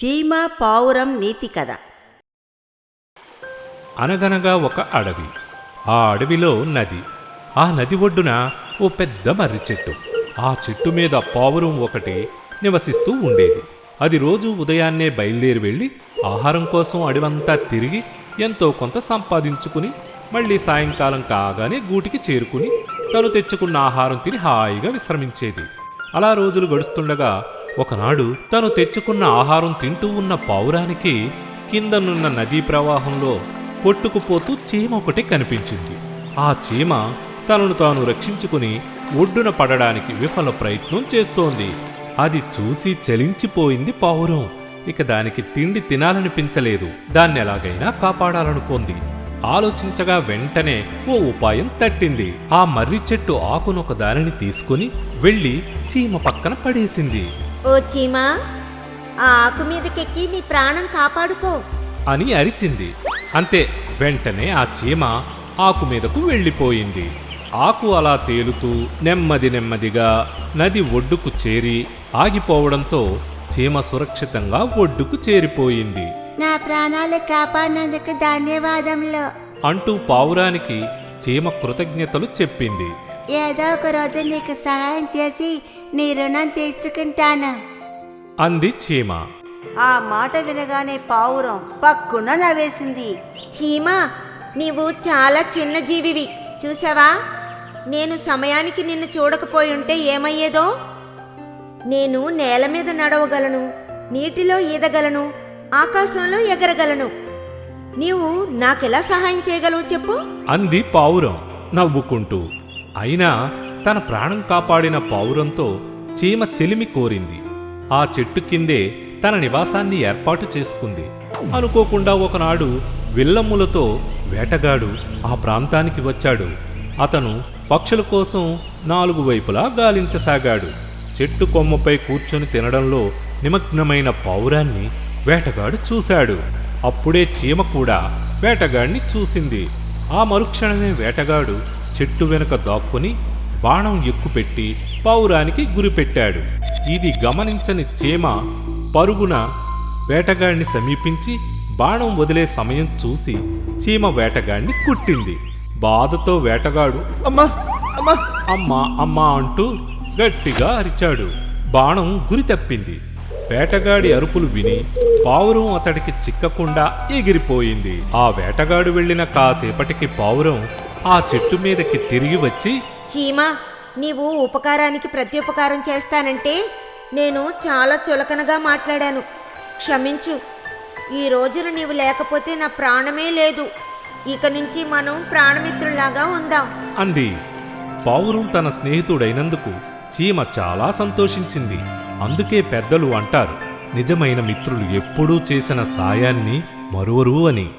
చీమ పావురం నీతి కథ. అనగనగా ఒక అడవి. ఆ అడవిలో నది. ఆ నది ఒడ్డున ఓ పెద్ద మర్రి చెట్టు. ఆ చెట్టు మీద పావురం ఒకటి నివసిస్తూ ఉండేది. అది రోజు ఉదయాన్నే బయలుదేరి వెళ్ళి ఆహారం కోసం అడవంతా తిరిగి ఎంతో కొంత సంపాదించుకుని మళ్ళీ సాయంకాలం కాగానే గూటికి చేరుకుని తను తెచ్చుకున్న ఆహారం తిని హాయిగా విశ్రమించేది. అలా రోజులు గడుస్తుండగా ఒకనాడు తను తెచ్చుకున్న ఆహారం తింటూ ఉన్న పావురానికి కిందనున్న నదీ ప్రవాహంలో కొట్టుకుపోతూ చీమ ఒకటి కనిపించింది. ఆ చీమ తనను తాను రక్షించుకుని ఒడ్డున పడడానికి విఫల ప్రయత్నం చేస్తోంది. అది చూసి చలించిపోయింది పావురం. ఇక దానికి తిండి తినాలనిపించలేదు. దాన్ని ఎలాగైనా కాపాడాలనుకోంది. ఆలోచించగా వెంటనే ఓ ఉపాయం తట్టింది. ఆ మర్రి చెట్టు ఆకునొక దానిని తీసుకుని వెళ్ళి చీమ పక్కన పడేసింది. ఓ చీమా ఆ ఆకు మీదకెక్కి నీ ప్రాణం కాపాడుకో. అని అరిచింది. అంతే వెంటనే ఆ చీమ ఆకు మీదకు వెళ్ళిపోయింది. ఆకు అలా తేలుతూ నెమ్మది నెమ్మదిగా నది ఒడ్డుకు చేరి ఆగిపోవడంతో చీమ సురక్షితంగా ఒడ్డుకు చేరిపోయింది. నా ప్రాణాలు కాపాడినందుకు ధన్యవాదములు. అంటూ పావురానికి చీమ కృతజ్ఞతలు చెప్పింది. ఏదో ఒక రోజు నీకు సహాయం చేసి నీ రుణం తీర్చుకుంటాను. అంది చీమ. ఆ మాట వినగానే పావురం పక్కున నవ్వేసింది. చీమా నీవు చాలా చిన్న జీవివి. చూసావా? నేను సమయానికి నిన్ను చూడకపోయి ఉంటే ఏమయ్యేదో? నేను నేల మీద నడవగలను నీటిలో ఈదగలను ఆకాశంలో ఎగరగలను. నీవు నాకెలా సహాయం చేయగలవు చెప్పు? అంది పావురం నవ్వుకుంటూ. అయినా తన ప్రాణం కాపాడిన పావురంతో చీమ చెలిమి కోరింది. ఆ చెట్టు కిందే తన నివాసాన్ని ఏర్పాటు చేసుకుంది. అనుకోకుండా ఒకనాడు విల్లమ్ములతో వేటగాడు ఆ ప్రాంతానికి వచ్చాడు. అతను పక్షుల కోసం నాలుగు వైపులా గాలించసాగాడు. చెట్టు కొమ్మపై కూర్చొని తినడంలో నిమగ్నమైన పావురాన్ని వేటగాడు చూశాడు. అప్పుడే చీమ కూడా వేటగాడిని చూసింది. ఆ మరుక్షణమే వేటగాడు చెట్టు వెనుక దాక్కుని బాణం ఎక్కుపెట్టి పావురానికి గురిపెట్టాడు. ఇది గమనించని చీమ పరుగున వేటగాడిని సమీపించి బాణం వదిలే సమయం చూసి చీమ వేటగాడిని కుట్టింది. బాధతో వేటగాడు అమ్మా అమ్మా! అమ్మా అమ్మా అంటూ గట్టిగా అరిచాడు. బాణం గురి తప్పింది. వేటగాడి అరుపులు విని పావురం అతడికి చిక్కకుండా ఎగిరిపోయింది. ఆ వేటగాడు వెళ్ళిన కాసేపటికి పావురం ఆ చెట్టు మీదకి తిరిగి వచ్చి చీమా నీవు ఉపకారానికి ప్రత్యుపకారం చేస్తానంటే నేను చాలా చులకనగా మాట్లాడాను. క్షమించు. ఈ రోజున నీవు లేకపోతే నా ప్రాణమే లేదు. ఇక నుంచి మనం ప్రాణమిత్రుల్లాగా ఉందాం. అంది. పావురం తన స్నేహితుడైనందుకు చీమ చాలా సంతోషించింది. అందుకే పెద్దలు అంటారు నిజమైన మిత్రులు ఎప్పుడూ చేసిన సాయాన్ని మరువరు అని.